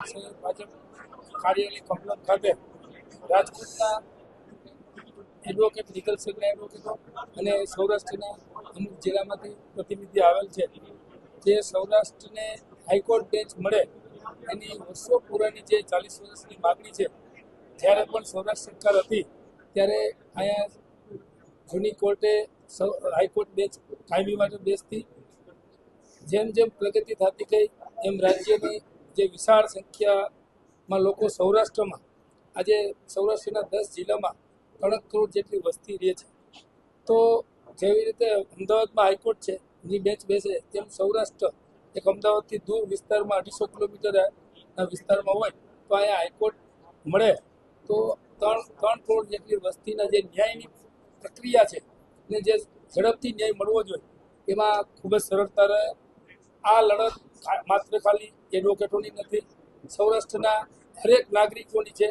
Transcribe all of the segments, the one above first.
ભાજપ કાર્યાલય ખાતે રાજકોટના એડવોકેટ લીગલ સેલના એડવોકેટો અને સૌરાષ્ટ્રના અમુક જિલ્લામાંથી પ્રતિનિધિ આવેલ છે. જે સૌરાષ્ટ્રને હાઈકોર્ટ બેન્ચ મળે એની વર્ષો પૂરાની જે ચાલીસ વર્ષની માગણી છે, જ્યારે પણ સૌરાષ્ટ્ર સરકાર હતી, ત્યારે અહીંયા જૂની કોર્ટે હાઈકોર્ટ બેન્ચ કાયમી માટે બેસતી, જેમ જેમ પ્રગતિ થતી ગઈ, એમ રાજ્યની જે વિશાળ સંખ્યામાં લોકો સૌરાષ્ટ્રમાં, આજે સૌરાષ્ટ્રના દસ જિલ્લામાં ત્રણ કરોડ જેટલી વસ્તી રહે છે. તો જેવી રીતે અમદાવાદમાં હાઈકોર્ટ છે ની બેચ બેસે, તેમ સૌરાષ્ટ્ર એક અમદાવાદથી દૂર વિસ્તારમાં અઢીસો કિલોમીટરના વિસ્તારમાં હોય, તો અહીંયા હાઈકોર્ટ મળે. તો ત્રણ ત્રણ કરોડ જેટલી વસ્તીના જે ન્યાયની પ્રક્રિયા છે, ને જે ઝડપથી ન્યાય મળવો જોઈએ, એમાં ખૂબ જ સરળતા રહે. આ લડત માત્ર ખાલી એડવોકેટોની નથી. સૌરાષ્ટ્રના દરેક નાગરિકોની છે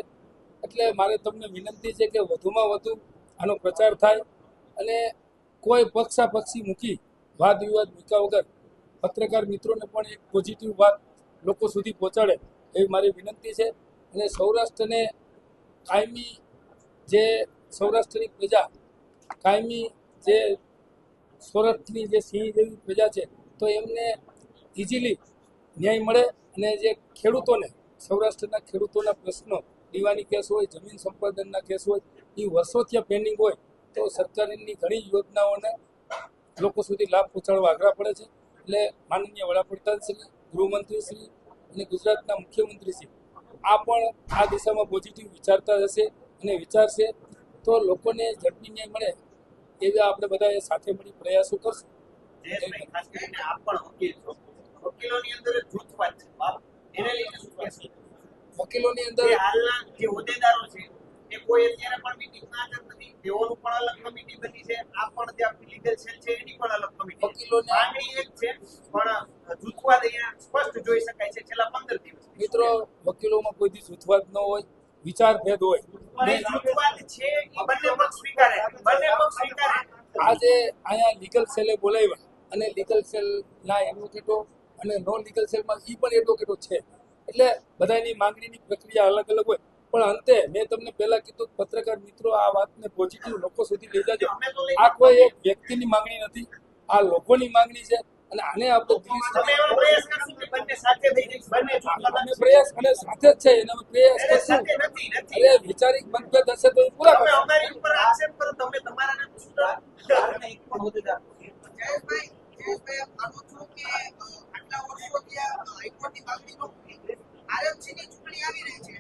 એટલે મારે તમને વિનંતી છે કે વધુમાં વધુ આનો પ્રચાર થાય અને કોઈ પક્ષાપક્ષી મૂકી વાદ વિવાદ મૂક્યા વગર પત્રકાર મિત્રોને પણ એક પોઝિટિવ વાત લોકો સુધી પહોંચાડે એવી મારી વિનંતી છે. અને સૌરાષ્ટ્રને કાયમી જે સૌરાષ્ટ્રની પ્રજા, કાયમી જે સૌરાષ્ટ્રની જે સિંહ જેવી પ્રજા છે, તો એમને ઇઝીલી ન્યાય મળે અને જે ખેડૂતોને, સૌરાષ્ટ્રના ખેડૂતોના પ્રશ્નો, દીવાની કેસ હોય, જમીન સંપાદનના કેસ હોય, એ વર્ષોથી પેન્ડિંગ હોય, તો સરકારની ઘણી યોજનાઓને લોકો સુધી લાભ પહોંચાડવા આગ્રહ પડે છે એટલે માનનીય ગૃહમંત્રી શ્રી અને ગુજરાતના મુખ્યમંત્રી શ્રી આ પણ આ દિશામાં પોઝિટિવ વિચારતા હશે અને વિચારશે તો લોકોને ઝડપી ન્યાય મળે એવા આપણે બધા સાથે મળી પ્રયાસો કરશું ખાસ કરીને આપ પણ વકીલ છો. વકીલોની અંદર જૂથવાદ છે. એને લઈને શું કહેશો? વકીલોની અંદર હાલના જે હોદ્દેદારો છે એ કોઈ અત્યારે પણ મીટિંગમાં હાજર નથી. તેઓનું પણ અલગ કમિટી બની છે આ પણ જે આપણી લીગલ સેલ છે એની પણ અલગ કમિટી વકીલો માંગણી એક છે પણ જૂથવાદ અહીંયા સ્પષ્ટ જોઈ શકાય છે છેલ્લા પંદર દિવસ. મિત્રો વકીલોમાં કોઈ દી જૂથવાદ ન હોય વિચાર ભેદ હોય જૂથવાદ છે બંને પક્ષ સ્વીકારે. બંને પક્ષ સ્વીકારે. આજે અહીંયા લીગલ સેલે બોલાવ્યા અને લીગલ સેલના એડવોકેટો અને નોન લીગલ સેલમાં એ પણ એડવોકેટો છે એટલે બધાની માંગણીની પ્રક્રિયા અલગ અલગ હોય પણ અંતે મેં તમને પહેલા કીધું પત્રકાર મિત્રો આ વાતને પોઝિટિવ લોકો સુધી લઈ જાજો આ કોઈ એક વ્યક્તિની માંગણી નથી આ લોકોની માંગણી છે અને આને આપણે પ્રયાસ અને સાથે જ છે એને પ્રયાસ કરશું સાથે નથી નથી અરે વિચારિક મતભેદ હશે તો એ પૂરા કરશું અમારી ઉપર આક્ષેપ કરો તમે તમારા નથી એક પણ હોદ્દેદાર જયેશભાઈ જયેશભાઈ આપ માનો છો કે અ, આટલા વર્ષોથી આ હાઈકોર્ટની માંગણી ન પૂરી RMC ની ચૂંટણી આવી રહી છે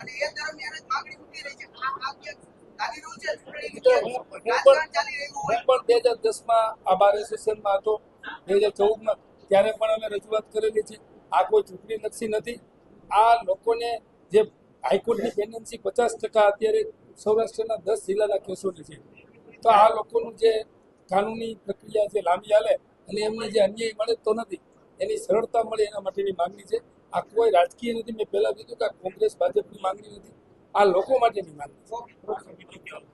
અને એ દરમિયાન જ માંગણી ઉઠી રહી છે આ આ ક્યાંક લાગી રહ્યું છે ચૂંટણી તો હું હું પણ રાજકારણ ચાલી રહ્યું હું હોય. પણ બે હજાર દસમાં આ બાર એસોસિએશનમાં હતો. બે હજાર ચૌદમાં ત્યારે પણ અમે રજૂઆત કરેલી છે. આ કોઈ ચૂંટણી લક્ષી નથી. આ લોકોને જે હાઈકોર્ટની પેન્ડન્સી પચાસ ટકા અત્યારે સૌરાષ્ટ્રના દસ જિલ્લાના કેસોની છે. તો આ લોકોનું જે કાનૂની પ્રક્રિયા જે લાંબી હાલે અને એમને જે અન્યાય મળે તો નથી. એની સરળતા મળે એના માટેની માંગણી છે. આ કોઈ રાજકીય નથી. મેં પહેલા કીધું કે આ કોંગ્રેસ ભાજપની માંગણી નથી. આ લોકો માટેની માંગણી છે.